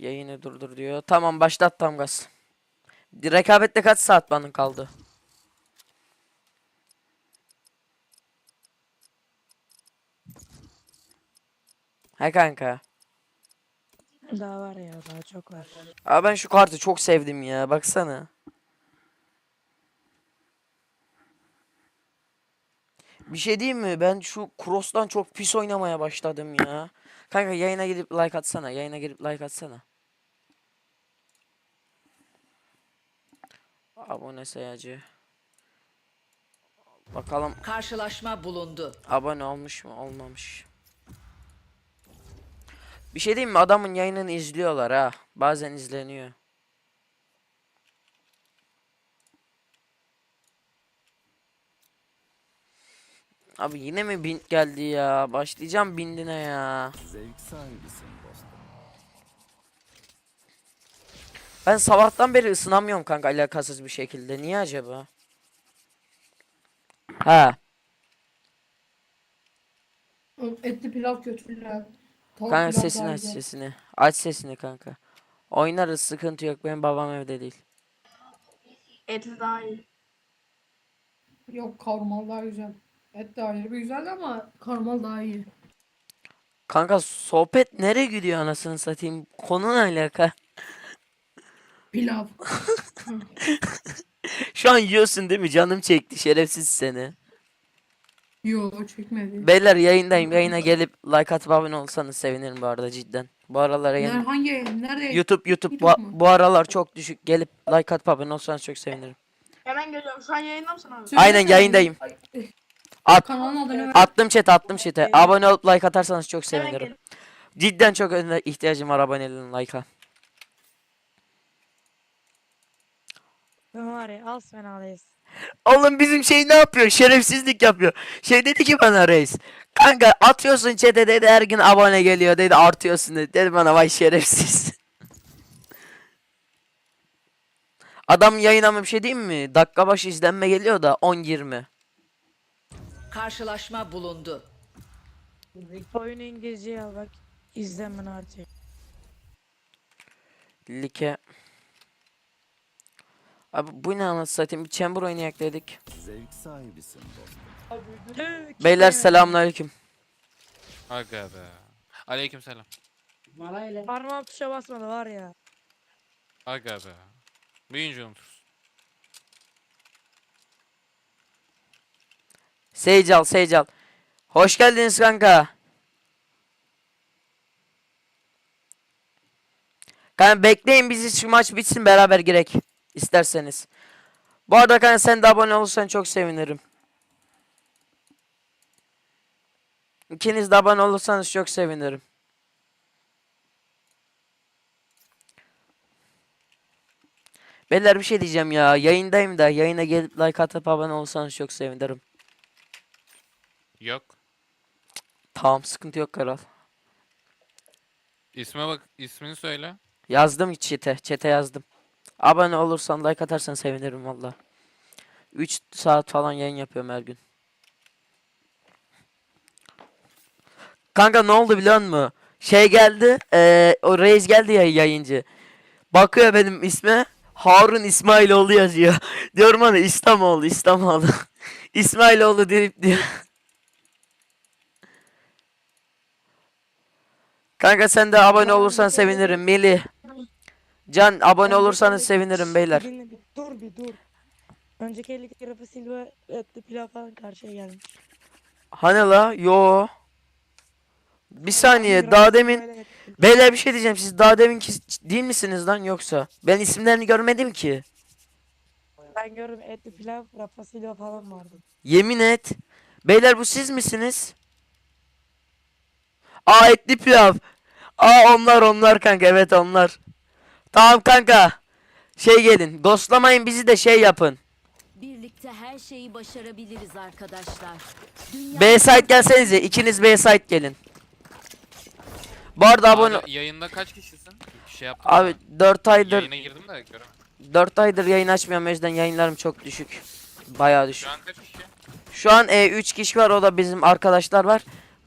Yayını durdur diyor. Tamam başlat tam gaz. Rekabette kaç saat banın kaldı? He kanka. Daha var ya daha çok var. Abi ben şu kartı çok sevdim ya. Baksana. Bir şey diyeyim mi? Ben şu Cross'tan çok pis oynamaya başladım ya. Kanka yayına gidip like atsana. Yayına gidip like atsana. Abone sayacı. Bakalım Karşılaşma bulundu. abone olmuş mu olmamış. Bir şey diyeyim mi? Adamın yayınını izliyorlar ha. Bazen izleniyor. Abi yine mi bint geldi ya? Başlayacağım bindine ya. Zevk sahibisin dostum. Ben sabahtan beri ısınamıyorum kanka alakasız bir şekilde. Niye acaba? Ha. Etli pilav kötü lan. Tavuk Kanka pilav sesini daha aç güzel. sesini. Aç sesini kanka. Oynarız sıkıntı yok. Benim babam evde değil. Etli daha iyi. Yok kavurmalı daha güzel. Et de ayrı bir güzel ama kavurmalı daha iyi. Kanka sohbet nereye gidiyor anasını satayım? Konu ne alaka? Pilav. Şu an yiyorsun değil mi? Canım çekti şerefsiz seni. Yo çekmedi. Beyler yayındayım. Yayına gelip like atıp abone olsanız sevinirim bu arada cidden. Bu aralar Nerede, yayın... hangi nerede? YouTube YouTube bu, mu? bu aralar çok düşük. Gelip like atıp abone olsanız çok sevinirim. Hemen geliyorum. Şu an yayında mısın abi? Söylesene. Aynen, yayındayım. Ay, At, Kanalın adını ver. attım chat'e attım chat'e. Abone olup like atarsanız çok sevinirim. Cidden çok öne- ihtiyacım var aboneliğin like'a. Ben var ya az fenadayız. Oğlum bizim şey ne yapıyor? Şerefsizlik yapıyor. Şey dedi ki bana reis. Kanka atıyorsun chat'e dedi her gün abone geliyor dedi artıyorsun dedi. Dedi bana vay şerefsiz. Adam yayına bir şey diyeyim mi? Dakika başı izlenme geliyor da 10-20. Karşılaşma bulundu. Oyunu İngilizceye al bak. İzlemen artık. Like. Abi bu ne anasını satayım bir chamber oynayak dedik. Zevk sahibisin dostum. Beyler selamünaleyküm. Aga be. Aleykümselam. Parmağım tuşa basmadı var ya. Aga be. Büyüyünce unutursun. Seycal Seycal. Hoş geldiniz kanka. Kanka bekleyin bizi şu maç bitsin beraber girek. İsterseniz. Bu arada kanka sen de abone olursan çok sevinirim. İkiniz de abone olursanız çok sevinirim. Beyler bir şey diyeceğim ya. Yayındayım da yayına gelip like atıp abone olursanız çok sevinirim. Yok. Tamam sıkıntı yok kral. İsme bak. ismini söyle. Yazdım chat'e. Chat'e yazdım. Abone olursan like atarsan sevinirim valla. 3 saat falan yayın yapıyorum her gün. Kanka ne oldu biliyor musun? Şey geldi. eee, o reis geldi ya yayıncı. Bakıyor benim isme. Harun İsmailoğlu yazıyor. Diyorum ona İslamoğlu İslamoğlu. İsmailoğlu deyip diyor. Kanka sen de abone olursan sevinirim Melih. Can abone olursanız sevinirim beyler. Bir dur bir dur. Önceki ellik Rafa Silva etli pilav falan karşıya gelmiş. Hani la? Yo. Bir saniye daha demin. Beyler bir şey diyeceğim siz daha deminki değil misiniz lan yoksa? Ben isimlerini görmedim ki. Ben gördüm etli pilav Rafa Silva falan vardı. Yemin et. Beyler bu siz misiniz? Aa etli pilav. Aa onlar onlar kanka evet onlar. Tamam kanka. Şey gelin. Ghostlamayın bizi de şey yapın. Birlikte her şeyi başarabiliriz arkadaşlar. Dünya B site gelsenize. ikiniz B site gelin. Bu arada abone Abi, yayında kaç kişisin? Şey yaptım Abi 4 aydır Yayına girdim de göremedim. 4 aydır yayın açmıyorum o yüzden yayınlarım çok düşük. Bayağı düşük. Şu an kaç kişi? Şu an e, 3 kişi var o da bizim arkadaşlar var.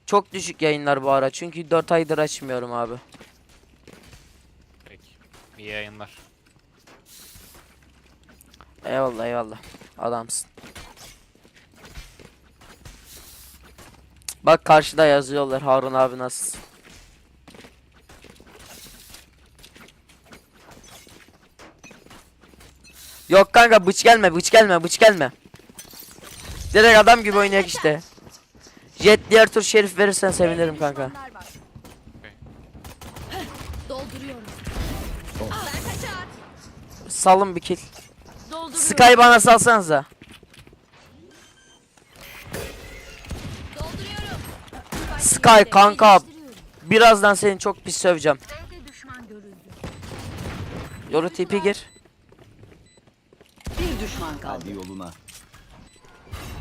Çok düşük yayınlar bu ara çünkü 4 aydır açmıyorum abi. İyi yayınlar. Eyvallah eyvallah. Adamsın. Bak karşıda yazıyorlar Harun abi nasılsın? Yok kanka bıç gelme bıç gelme bıç gelme. Direkt adam gibi oynayak işte. Jet diğer tur şerif verirsen sevinirim kanka. Düşmanlar var. Okey. Dolduruyorum. Salın bir kill. Sky bana salsanıza. Dolduruyorum. Sky kanka birazdan seni çok pis söveceğim. Yoru tipi gir. Bir düşman kaldı. Hadi yoluna.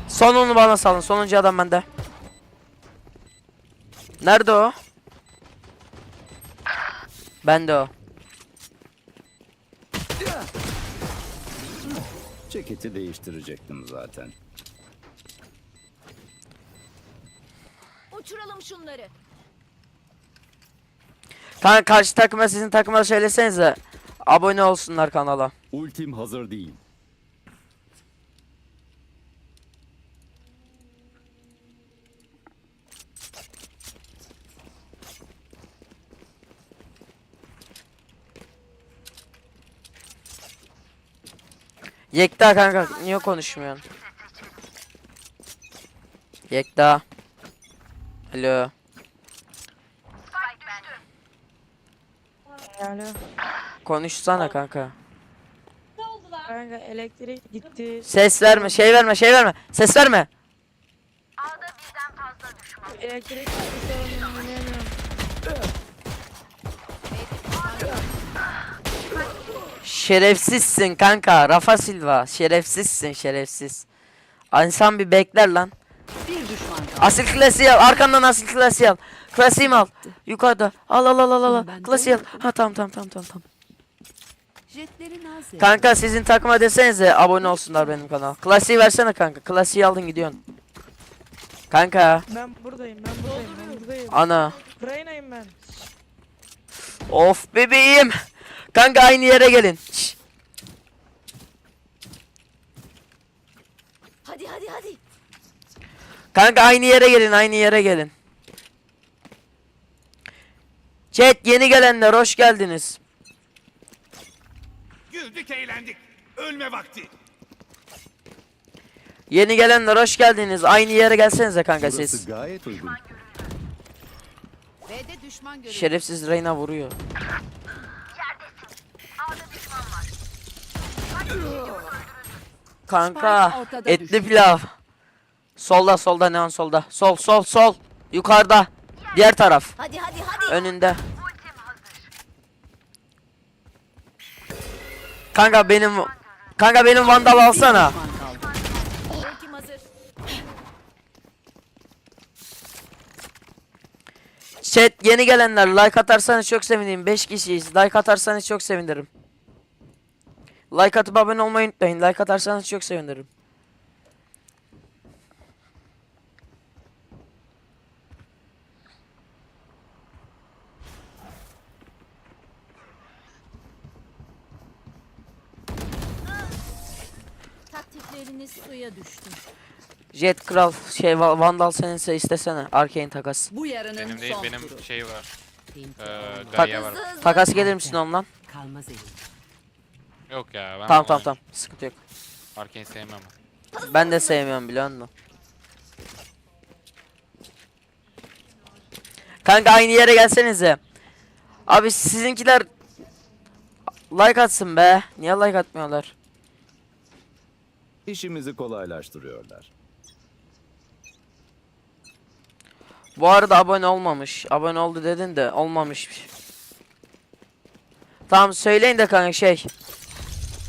Sonunu bana salın. Sonuncu adam bende. Nerede o? Bende o. Ceketi değiştirecektim zaten. Uçuralım şunları. Kanka karşı takıma sizin takıma söylesenize. Abone olsunlar kanala. Ultim hazır değil. Yekta kanka niye konuşmuyorsun? Yekta. Alo. Yani Konuşsana kanka. kanka elektrik gitti. Ses verme, şey verme, şey verme. Ses verme. Elektrik gitti Şerefsizsin kanka. Rafa Silva. Şerefsizsin, şerefsiz. İnsan bir bekler lan. Bir düşman kaldı. Asil klasiği al. Arkandan asil klasiği al. Klasiğimi al. Yukarıda. Al al al al al. Ben Klasiği al. Ha tamam tamam tamam tamam. Kanka sizin takıma desenize abone olsunlar benim kanala. Klasiği versene kanka. Klasiği aldın gidiyorsun. Kanka. Ben buradayım ben buradayım ben buradayım. Ana. Reyna'yım ben. Of bebeğim. Kanka aynı yere gelin. Şş. Hadi hadi hadi. Kanka aynı yere gelin, aynı yere gelin. Chat yeni gelenler hoş geldiniz. Güldük eğlendik. Ölme vakti. Yeni gelenler hoş geldiniz. Aynı yere gelsenize kanka Burası siz. gayet uygun. B'de düşman görüldü. Şerefsiz Reyna vuruyor. Kanka Spike ortada etli düştü. pilav. Solda solda neon solda. Sol sol sol. Yukarıda. Diğer taraf. Hadi hadi hadi. Önünde. Kanka benim Kanka benim vandal alsana. Düşman kaldı. Ultim hazır. Chat yeni gelenler like atarsanız çok sevinirim. 5 kişiyiz. Like atarsanız çok sevinirim. Like atıp abone olmayı unutmayın. Like atarsanız çok sevinirim. Taktikleriniz suya düştü. Jet Kral şey Va- Vandal seninse istesene. Arcane takas. Bu yarının Benim değil son benim turu. şey var. Ee, Daria var. Takas gelir misin ondan? Kalmaz elim. Yok ya ben Tamam tamam tamam. Sıkıntı yok. Arkane sevmem. Ben de sevmiyorum biliyor musun? Kanka aynı yere gelsenize. Abi sizinkiler like atsın be. Niye like atmıyorlar? İşimizi kolaylaştırıyorlar. Bu arada abone olmamış. Abone oldu dedin de olmamış. Tamam söyleyin de kanka şey.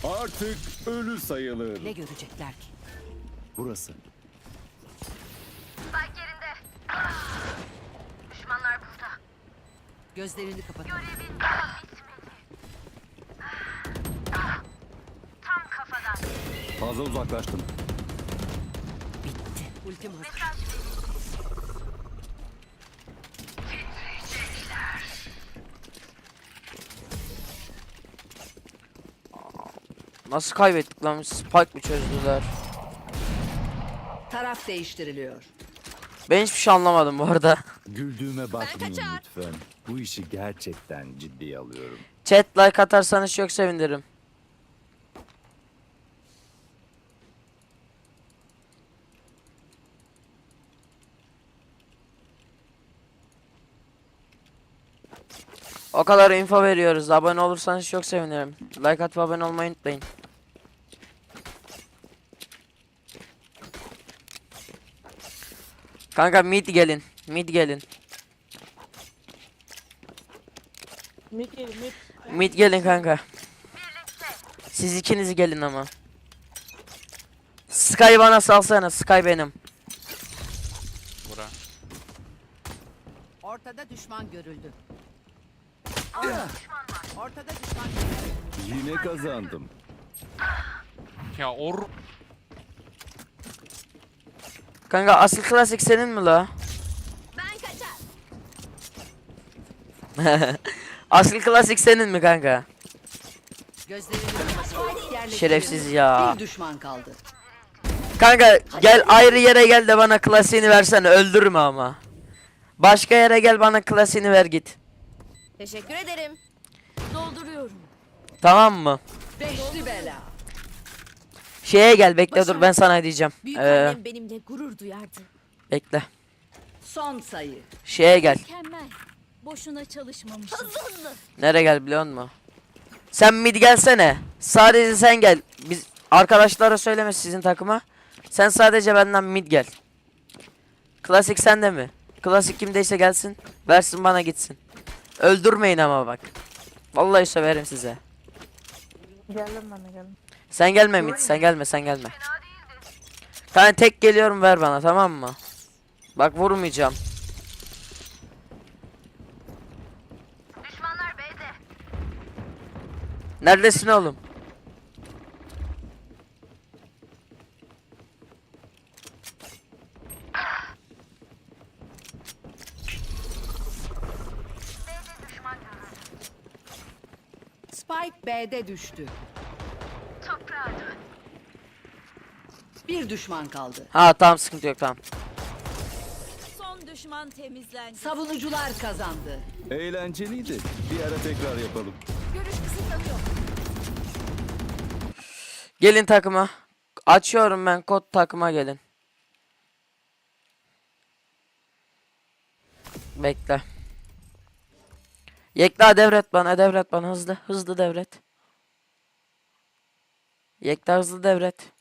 Artık ölü sayılır. Ne görecekler ki? Burası. Gözlerini kapatın. Fazla uzaklaştım. Bitti. Ultim hazır. Nasıl kaybettik lan? Spike mi çözdüler? Taraf değiştiriliyor. Ben hiçbir şey anlamadım bu arada. Güldüğüme bakmayın lütfen. Bu işi gerçekten ciddiye alıyorum. Chat like atarsanız çok sevinirim. O kadar info veriyoruz. Abone olursanız çok sevinirim. Like atıp abone olmayı unutmayın. Kanka mid gelin. Mid gelin. Mid gelin mid. Mid gelin kanka. Siz ikiniz gelin ama. Sky bana salsana. Sky benim. Bura. Ortada düşman görüldü. Ortada düşman görüldü. Yine kazandım. Ya or Kanka asıl klasik senin mi la? Ben kaçar. asıl klasik senin mi kanka? Şerefsiz ya. Bir düşman kaldı. Kanka gel ayrı yere gel de bana klasiğini versene öldürme ama. Başka yere gel bana klasiğini ver git. Teşekkür ederim. Dolduruyorum. Tamam mı? Beşli bela. Şeye gel bekle dur ben sana diyeceğim. Büyük Ee, annem benimle gurur duyardı. bekle. Son sayı. Şeye gel. Mükemmel. Boşuna çalışmamışız. Hızlı. Nereye gel biliyor musun? Sen mid gelsene. Sadece sen gel. Biz arkadaşlara söyleme sizin takıma. Sen sadece benden mid gel. Klasik sende mi? Klasik kimdeyse gelsin. Versin bana gitsin. Öldürmeyin ama bak. Vallahi söverim size. Geldim ben de geldim. Sen gelme mid. Sen gelme sen gelme. Kanka tek geliyorum ver bana tamam mı? Bak vurmayacağım. Neredesin oğlum? Spike B'de düştü. Bir düşman kaldı. Ha tamam sıkıntı yok tamam. Son düşman temizlendi. Savunucular kazandı. Eğlenceliydi. Bir ara tekrar yapalım. Görüş kısıtlanıyor. Gelin takıma. Açıyorum ben kod takıma gelin. Bekle. Yekta devret bana devret bana hızlı hızlı devret. Yekta hızlı devret.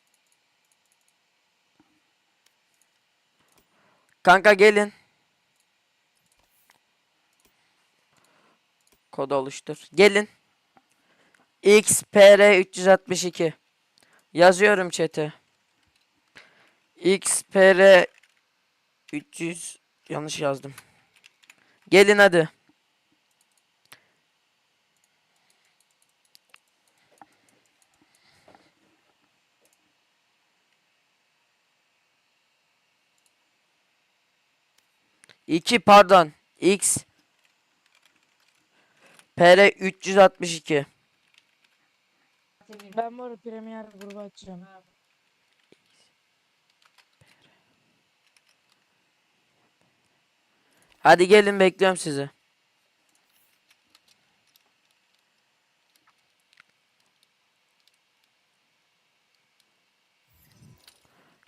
Kanka gelin. Kod oluştur. Gelin. XPR 362. Yazıyorum chat'e. XPR 300 yanlış yazdım. Gelin hadi. İki pardon. X PR 362. Ben bu Premier grubu açacağım. Hadi gelin bekliyorum sizi.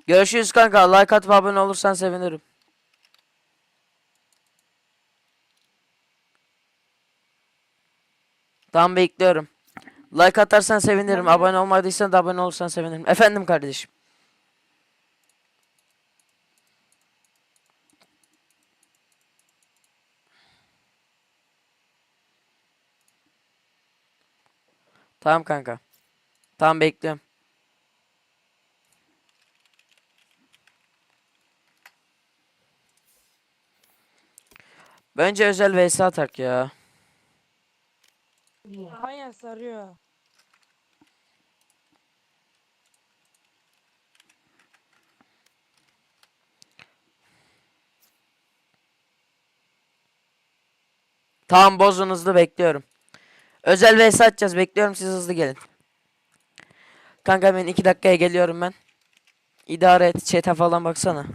Görüşürüz kanka. Like atıp abone olursan sevinirim. Tamam bekliyorum. Like atarsan sevinirim. Abone olmadıysan da abone olursan sevinirim. Efendim kardeşim. Tamam kanka. Tamam bekliyorum. Bence özel vs atak ya. Aynen sarıyor. Tamam bozun hızlı bekliyorum. Özel vs atacağız bekliyorum siz hızlı gelin. Kanka ben iki dakikaya geliyorum ben. İdare et chat'e falan baksana.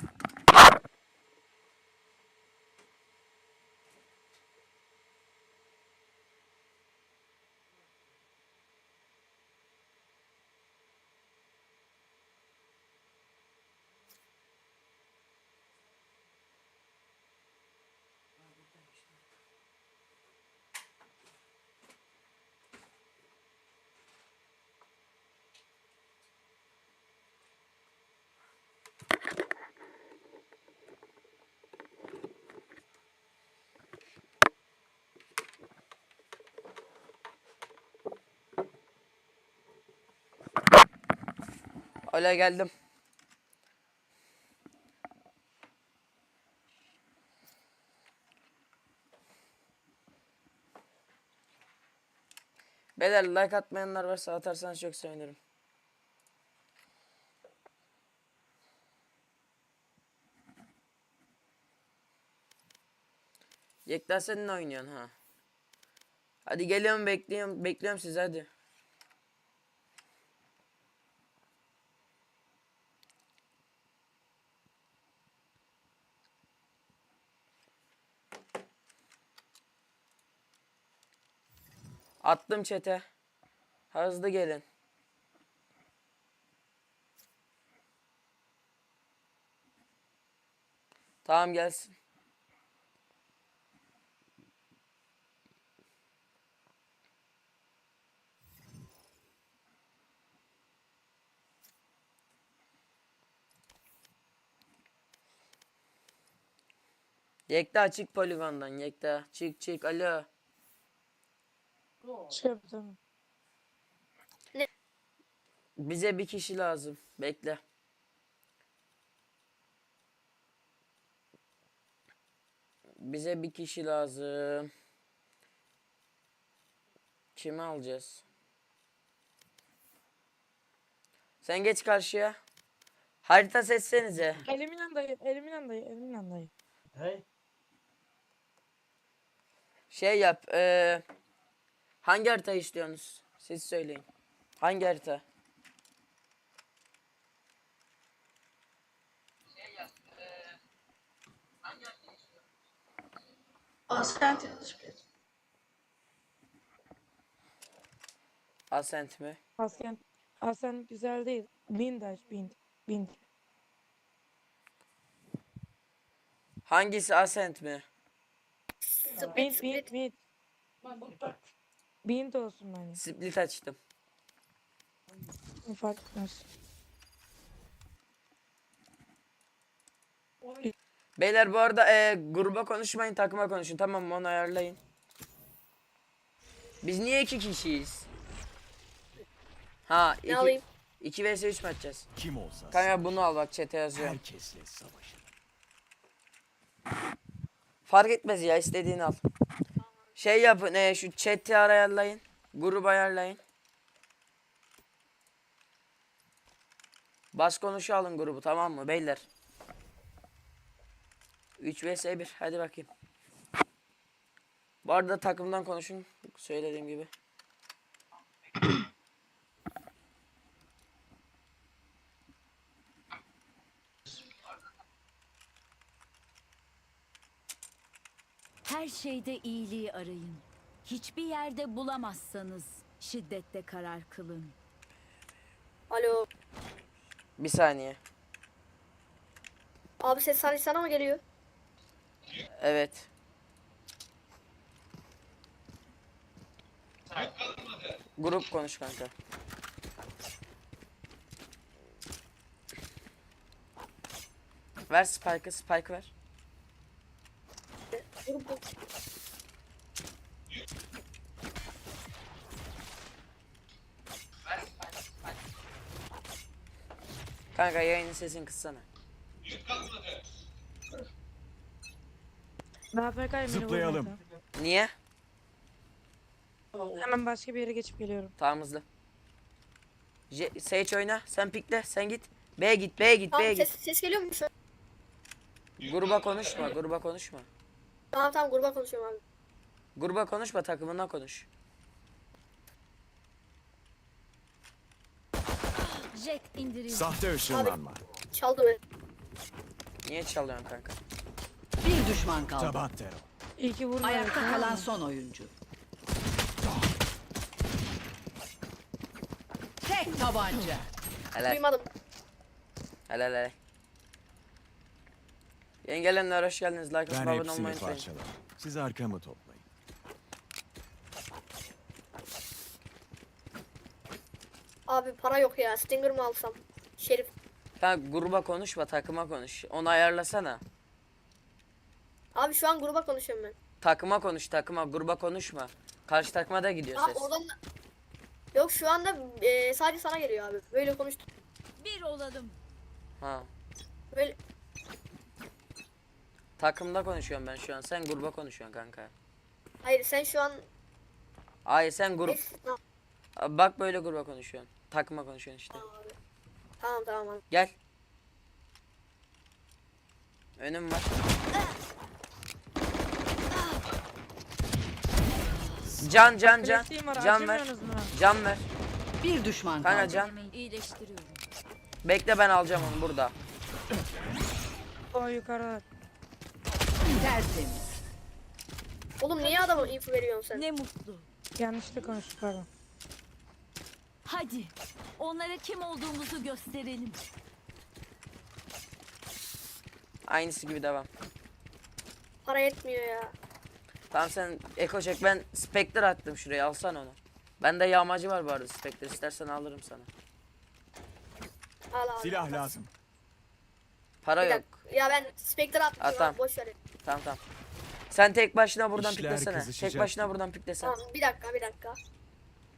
Öyle geldim. Beyler like atmayanlar varsa atarsanız çok sevinirim. Yekta sen ne oynuyorsun ha? Hadi geliyorum bekliyorum bekliyorum sizi hadi. Attım çete. Hızlı gelin. Tamam gelsin. Yekta çık poligondan Yekta. Çık çık alo. Şey yapacağım. Bize bir kişi lazım. Bekle. Bize bir kişi lazım. Kimi alacağız? Sen geç karşıya. Harita seçsenize. Elimin dayı, elimin dayı, elimin dayı. Şey yap. eee, hangi harita istiyorsunuz? Siz söyleyin. Hangi harita? Ascent. Ascent mi? Asken, Asken güzel değil. Bin daş, bin, bin. Hangisi Ascent mi? Bin, bin, bin. Bin de olsun bence. Split açtım. Fark etmez. Beyler bu arada eee, gruba konuşmayın takıma konuşun tamam mı onu ayarlayın. Biz niye iki kişiyiz? Ha iki, alayım? 2 vs 3 mü atacağız? Kim olsa Kanka bunu al bak chat'e yazıyorum. herkesle savaşır. Fark etmez ya istediğini al. Şey yapın eee, şu chat'i ayarlayın. Grubu ayarlayın. Bas konuşu alın grubu tamam mı beyler? 3 vs 1 hadi bakayım. Bu arada takımdan konuşun söylediğim gibi. Her şeyde iyiliği arayın. Hiçbir yerde bulamazsanız şiddette karar kılın. Alo. Bir saniye. Abi ses sadece sana mı geliyor? Evet. Grup konuş kanka. Ver Spike'ı, Spike ver. Kanka yayının sesini kıssana. Ben AFK'yim beni Zıplayalım. Niye? tamam. Hemen başka bir yere geçip geliyorum. Tamam hızlı. Je Sage oyna, sen pikle, sen git. B git, B git, B git. ses geliyor mu şu an? Gruba konuşma, gruba konuşma. Tamam tamam gruba konuşuyorum abi. Gruba konuşma, takımına konuş. Jet indirildi. Sahte ışınlanma. Çaldı beni. Niye çalıyorsun kanka? Bir düşman kaldı. Taban terör. İyi ki vurma. Ayakta kalan son oyuncu. Tek tabanca. Helal. Duymadım. Helal helal. Yengelenler hoş geldiniz. Like atıp Ben abone hepsini olmayı unutmayın. Siz arkamı toplayın. Abi para yok ya. Stinger mı alsam? Şerif. Kanka gruba konuşma takıma konuş. Onu ayarlasana. Abi şu an gruba konuşuyorum ben. Takıma konuş takıma gruba konuşma. Karşı takıma da gidiyor Abi ses. oradan da... Yok şu anda e, sadece sana geliyor abi. Böyle konuştuk. Bir olalım. Ha. Böyle Takımda konuşuyorum ben şu an. Sen gruba konuşuyorsun kanka. hayır sen şu an Ay sen grup. Tamam, Bak böyle gruba konuşuyorsun. Takıma konuşuyorsun işte. tamam abi. Tamam tamam abi. Gel. Önüm var. Can can can. Klasiğim var. Can ver. mu? Can ver. Bir düşman Kanka kaldı. can. İyileştiriyorum. Bekle ben alacağım onu burada. O yukarıda. Tertemiz. Oğlum niye adama info veriyorsun sen? Ne mutlu. Yanlışlıkla konuştuk pardon. Hadi. Onlara kim olduğumuzu gösterelim. Aynısı gibi devam. Para yetmiyor ya. Tamam sen Eko çek ben Spectre attım şuraya alsan onu. Bende yağmacı var bu arada Spectre istersen alırım sana. Al abi. Silah lazım. Para Bir yok. dakika. Ya ben Spectre attım. Ha, tamam. Boş ver. Tamam tamam. Sen tek başına buradan İşler piklesene. Tek kızışacak. başına buradan piklesen. Tamam bir dakika bir dakika.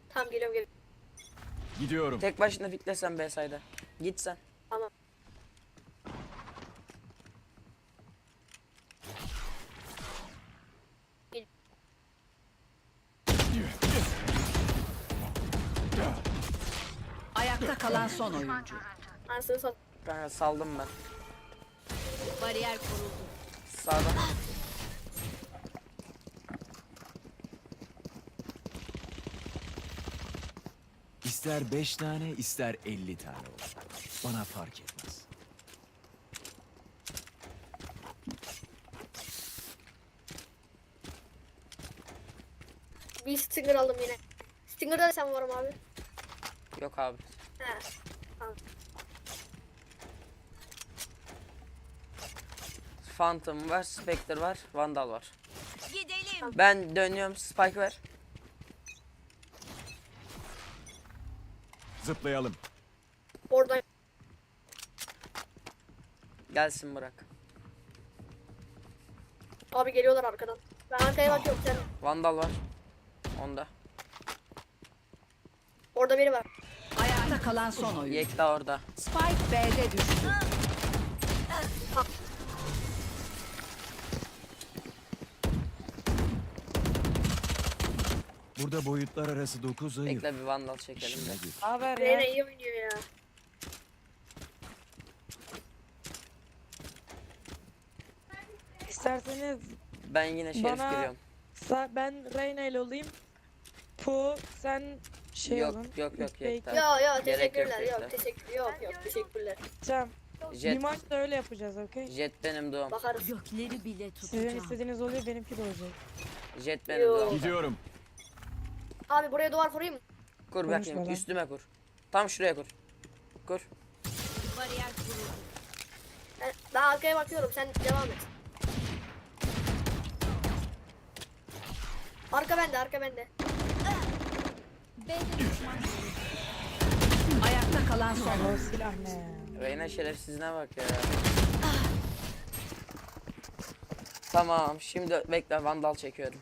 Tamam geliyorum geliyorum. Gidiyorum. Tek başına piklesen B sayda. Git sen. Tamam. Ayakta kalan son oyuncu. Anasını sat. Kanka saldım ben. Bariyer kuruldu. Sağdan. İster 5 tane ister 50 tane olsun. Bana fark etmez. Bir Stinger aldım yine. Stinger'da da sen varım abi. Yok abi. He. Tamam. Phantom var, Spectre var, Vandal var. Gidelim. Ben dönüyorum Spike ver. Zıplayalım. Oradan. Gelsin bırak. Abi geliyorlar arkadan. Ben arkaya bakıyorum sen. Vandal var. Onda. Orada biri var. Ayakta kalan son oyuncu. Yekta orada. Spike B'de düştü. Burada boyutlar arası 9 ayı. Bekle bir Vandal çekelim de. İşine gir. Haber Reyna ya. iyi oynuyor ya. İsterseniz Ben yine şerif Bana- giriyorum. sa- ben Reyna ile olayım. Po sen şey Yok, olun. yok, yok, Üç bey- Yekta. Yo yo Gerek yok teşekkürler. Yok teşekkür yok yok teşekkürler. Tamam. Jet, Bir maç da öyle yapacağız okey? jet benim doğum. Bakarız. Gökleri bile Sizin tutacağım. istediğiniz oluyor benimki de olacak. Jet benim Yo. doğum. Gidiyorum. Abi buraya duvar kurayım mı? Kur Konuşma bakayım lan. üstüme kur. Tam şuraya kur. Kur. Bariyer kuruldu. Ben, ben arkaya bakıyorum sen devam et. Arka bende arka bende. B'de düşman Ayakta kalan son O silah ne? Reyna şerefsizine bak ya. Tamam şimdi bekle Vandal çekiyorum.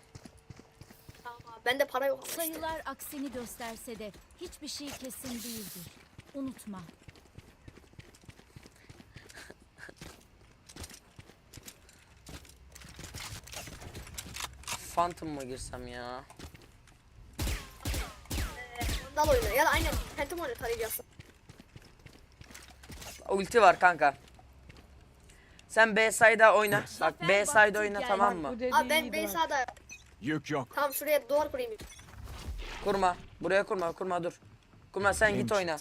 Bende para yok. Sayılar aksini gösterse de hiçbir şey kesin değildir. Unutma. Phantom mı girsem ya? Dal oyna ya da aynen Phantom oyna tarayacaksın. Ulti var kanka. Sen B side'a oyna. Bak B side oyna tamam mı? Abi ben bak. sağda. Yük yok. Tamam şuraya duvar kurayım. Kurma. Buraya kurma kurma dur. Kurma sen Benim git oyna.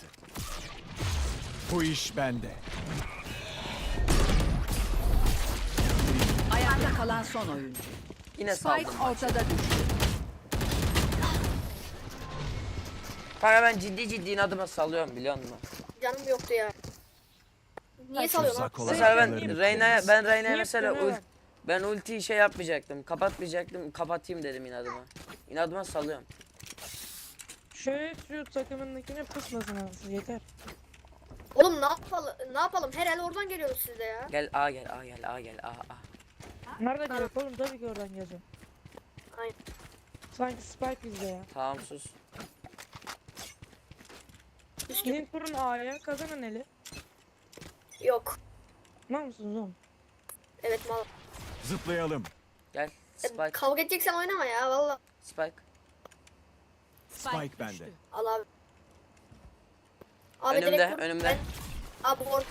Bu iş bende. Ayakta kalan son oyuncu. Yine Spike saldım. ortada düştü. Kanka ben ciddi ciddi inadıma salıyorum biliyor musun? Canım yoktu ya. Niye salıyorsun? Tuzak lan? olan Mesela ben kafalarını Reyna'ya ben Reyna'ya mesela ult? Ben ultiyi şey yapmayacaktım. Kapatmayacaktım. Kapatayım dedim inadıma. İnadıma salıyorum. Şöyle şu takımındakine pusmasın anasını yeter. Oğlum ne yapalım? Ne yapalım? Her el oradan geliyoruz siz de ya. Gel A gel A gel A gel A A. Nerede gerek oğlum tabii ki oradan geleceğim. Aynen. Sanki Spike bizde ya. Tamam sus. Gidin kurun A'ya kazanın eli. Yok. Ne mısınız oğlum? Evet mal. Zıplayalım. Gel E, Spike Kavga edeceksen oynama ya valla. Spike. Spike bende. Al abi. Abi Önümde, direkt vur. önümde. Ben... Abi vur.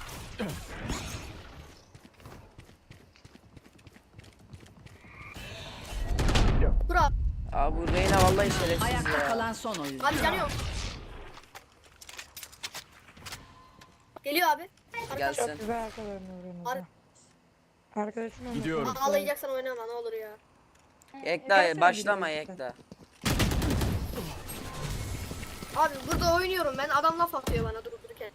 Vur abi. Aa bu Reyna vallahi şerefsiz Ayakta ya. kalan son oyuncu. Abi canı yok. Geliyor abi. Gelsin. Güzel arkalarını vuruyorsunuz Ar- ha. Arkadaşım olmasın. Gidiyorum. Ağlayacaksan oynama ne olur ya. Ekta Gelsene başlama gidelim. Ekta. Abi burada oynuyorum ben adam laf atıyor bana durup dururken.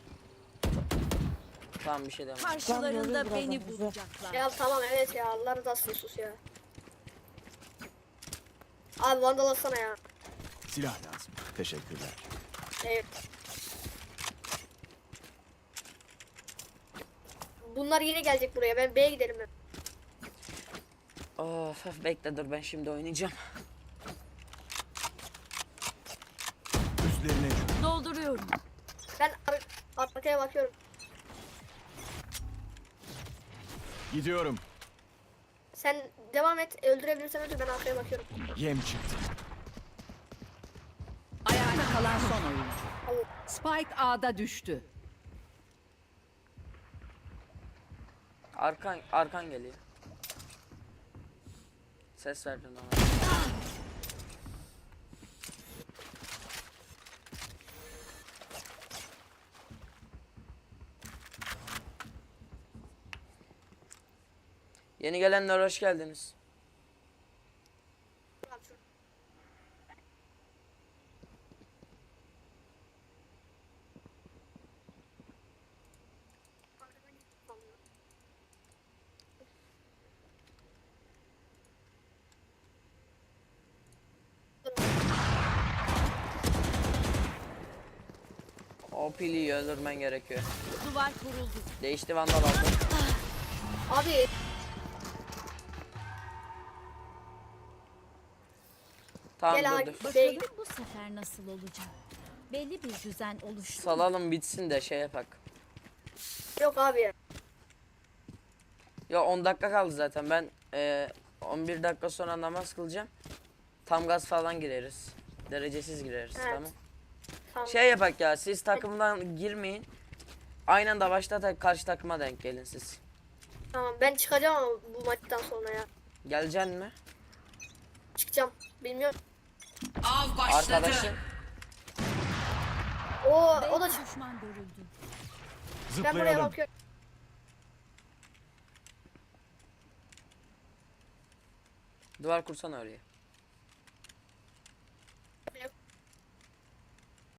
Tamam bir şey demem. Karşılarında Tamam, beni bulacaklar. Ya tamam evet ya Allah razı olsun sus ya. Abi vandal atsana ya. Silah lazım. Teşekkürler. Evet. Bunlar yine gelecek buraya. Ben B'ye giderim ben. Of of, bekle dur ben şimdi oynayacağım. Üstlerine çök. Dolduruyorum. Ben ar arkaya bakıyorum. Gidiyorum. Sen devam et. Öldürebilirsen öldür. Ben arkaya bakıyorum. Yem çıktı. Ayakta kalan son oyuncu. Spike A'da düştü. Arkan arkan geliyor. Ses verdin ona. Yeni gelenler hoş geldiniz. Abi şurada. O pili öldürmen gerekiyor. Duvar kuruldu. Değişti vandal aldı. Abi Tamam Gel dur abi. dur. B'ye Bakalım bu sefer nasıl olacak? Belli bir düzen oluştu. Salalım bitsin de şey yapak. Yok abi ya. Ya 10 dakika kaldı zaten. Ben eee 11 dakika sonra namaz kılacağım. Tam gaz falan gireriz. Derecesiz gireriz Evet. tamam. Tamam. Şey yapak ya siz takımdan girmeyin. Aynı anda başta da karşı takıma denk gelin siz. Tamam ben çıkacağım ama bu maçtan sonra ya. Geleceksin mi? Çıkacağım. Bilmiyorum. Av başladı. Arkadaşın. O o da çık. düşman görüldü. Ben buraya Zıplayalım. bakıyorum. Duvar kursana oraya.